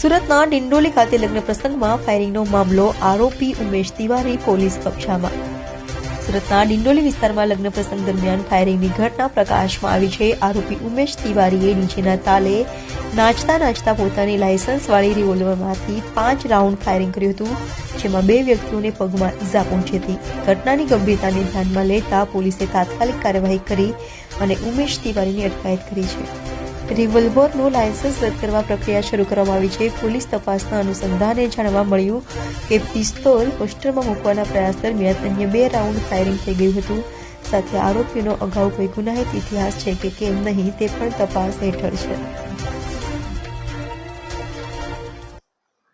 સુરતના ડિંડોલી ખાતે લગ્ન પ્રસંગમાં ફાયરિંગનો મામલો, આરોપી ઉમેશ તિવારી પોલીસ કક્ષામાં. સુરતના ડિંડોલી વિસ્તારમાં લગ્ન પ્રસંગ દરમિયાન ફાયરિંગની ઘટના પ્રકાશમાં આવી છે. આરોપી ઉમેશ તિવારીએ નીચેના તાલે નાચતા નાચતા પોતાની લાયસન્સવાળી રિવોલ્વરમાંથી પાંચ રાઉન્ડ ફાયરિંગ કર્યું હતું, જેમાં બે વ્યક્તિઓને પગમાં ઈજા પહોંચી હતી. ઘટનાની ગંભીરતાને ધ્યાનમાં લેતા પોલીસે તાત્કાલિક કાર્યવાહી કરી અને ઉમેશ તિવારીની અટકાયત કરી છે. રિવોલ્વરનું લાયસન્સ રદ કરવા પ્રક્રિયા શરૂ કરવામાં આવી છે. પોલીસ તપાસના અનુસંધાને જાણવા મળ્યું કે પિસ્તોલ હોસ્ટેલમાં મૂકવાના પ્રયાસ દરમિયાન અન્ય બે રાઉન્ડ ફાયરિંગ થઈ ગયું હતું. સાથે આરોપીનો અગાઉ કોઈ ગુનાહિત ઇતિહાસ છે કે કેમ નહીં તે પણ તપાસ હેઠળ છે.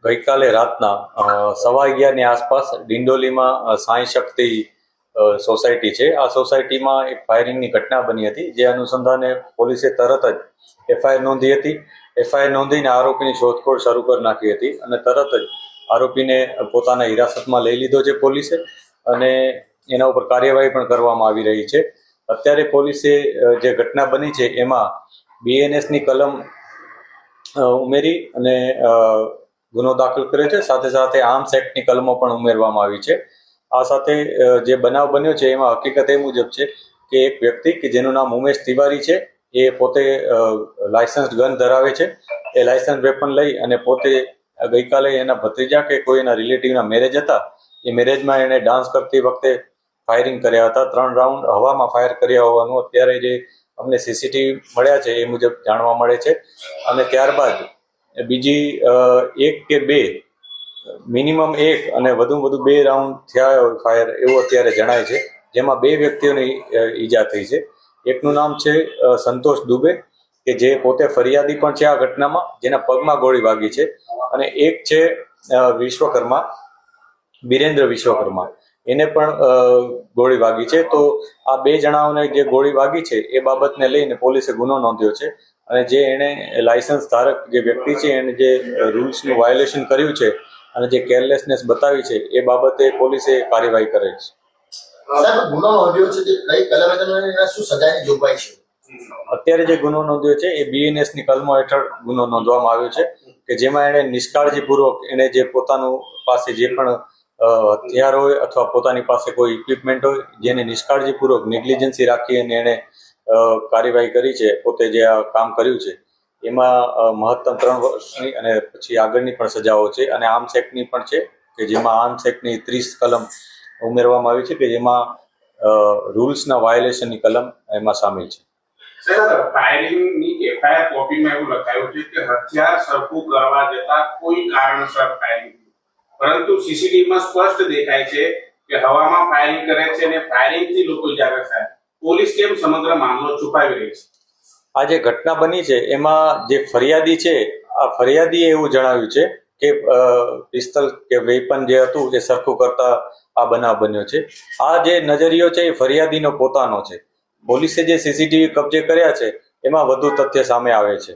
ગઈકાલે રાતના સવા અગિયારની આસપાસ ડિંડોલીમાં સાંઈ શક્તિ સોસાયટી છે. આ સોસાયટીમાં એક ફાયરિંગની ઘટના બની હતી. જે અનુસંધાને પોલીસે તરત જ એફઆઈઆર નોંધી હતી. એફઆઈઆર નોંધીને આરોપીની શોધખોળ શરૂ કરી નાખી હતી અને તરત જ આરોપીને પોતાના હિરાસતમાં લઈ લીધો છે પોલીસે અને એના ઉપર કાર્યવાહી પણ કરવામાં આવી રહી છે. અત્યારે પોલીસે જે ઘટના બની છે એમાં બીએનએસની કલમ ઉમેરી અને ગુનો દાખલ કર્યો છે. સાથે સાથે આર્મ્સ એક્ટની કલમો પણ ઉમેરવામાં આવી છે. આ સાથે જે બનાવ બન્યો છે, એમાં હકીકત એ મુજબ છે કે એક વ્યક્તિ કે જેનું નામ ઉમેશ તિવારી છે, એ પોતે લાયસન્સ ગન ધરાવે છે. એ લાયસન્સ વેપન લઈ અને પોતે ગઈકાલે એના ભત્રીજા કે કોઈ એના રિલેટિવના મેરેજ હતા, એ મેરેજમાં એણે ડાન્સ કરતી વખતે ફાયરિંગ કર્યા હતા. ત્રણ રાઉન્ડ હવામાં ફાયર કર્યા હોવાનું અત્યારે જે અમને સીસીટીવી મળ્યા છે, એ મુજબ જાણવા મળે છે. અને ત્યારબાદ બીજી એક કે બે મિનિમમ એક અને વધુ વધુ બે રાઉન્ડ થયા ફાયર એવું અત્યારે જણાય છે. જેમાં બે વ્યક્તિઓની ઈજા થઈ છે. એકનું નામ છે સંતોષ દુબે, કે જે પોતે ફરિયાદી પણ છે આ ઘટનામાં, જેના પગમાં ગોળી વાગી છે. અને એક છે વિશ્વકર્મા, બિરેન્દ્ર વિશ્વકર્મા. એને પણ ગોળી વાગી છે. તો આ બે જણાઓને જે ગોળી વાગી છે, એ બાબતને લઈને પોલીસે ગુનો નોંધ્યો છે. અને જે એણે લાયસન્સ ધારક જે વ્યક્તિ છે, એને જે રૂલ્સનું વાયોલેશન કર્યું છે અને જે કેરલેસનેસ બતાવી છે એ બાબતે પોલીસે કાર્યવાહી કરે છે. અત્યારે જે ગુનો નોંધ્યો છે એ બીએનએસની કલમો હેઠળ ગુનો નોંધવામાં આવ્યો છે કે જેમાં એણે નિષ્કાળજીપૂર્વક એણે જે પોતાનું પાસે જે પણ અ, હથિયાર હોય અથવા પોતાની પાસે કોઈ ઇક્વિપમેન્ટ હોય જેને નિષ્કાળજીપૂર્વક નેગ્લિજન્સી રાખી અને એણે કાર્યવાહી કરી છે પોતે જે આ કામ કર્યું છે એમાં મહત્તમ ત્રણ વર્ષની અને પછી આગળની પણ સજાઓ છે અને આર્મ્સ એક્ટની પણ છે કે જેમાં આર્મ્સ એક્ટની ત્રીસ કલમ ઉમેરવામાં આવી છે કે જેમાં રૂલ્સના વાયોલેશનની કલમ એમાં સામેલ છે. પરંતુ સીસીટીવીમાં સ્પષ્ટ દેખાય છે કે હવામાં ફાયરિંગ કરે છે અને ફાયરિંગથી લોકો ઇજાગ્રસ્ત થાય. પોલીસ કેમ સમગ્ર મામલો છુપાવી રહી છે? આ જે ઘટના બની છે, એમાં જે ફરિયાદી છે, આ ફરિયાદીએ એવું જણાવ્યું છે કે પિસ્તલ કે વેપન જે હતું, એ સરખું કરતા આ બનાવ બન્યો છે. આ જે નજરિયો છે, એ ફરિયાદીનો પોતાનો છે. પોલીસે જે સીસીટીવી કબજે કર્યા છે, એમાં વધુ તથ્ય સામે આવે છે.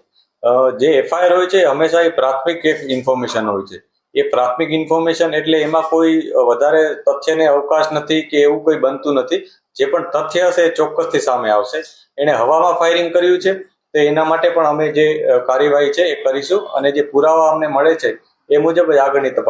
જે એફઆઈઆર હોય છે હંમેશા એ પ્રાથમિક એક ઇન્ફોર્મેશન હોય છે. એ પ્રાથમિક ઇન્ફોર્મેશન એટલે એમાં કોઈ વધારે તથ્યને અવકાશ નથી કે એવું કોઈ બનતું નથી. જે પણ તથ્ય હશે એ ચોક્કસથી સામે આવશે. એણે હવામાં ફાયરિંગ કર્યું છે. તો એના માટે પણ અમે જે કાર્યવાહી છે એ કરીશું અને જે પુરાવા અમને મળે છે એ મુજબ જ આગળની તપાસ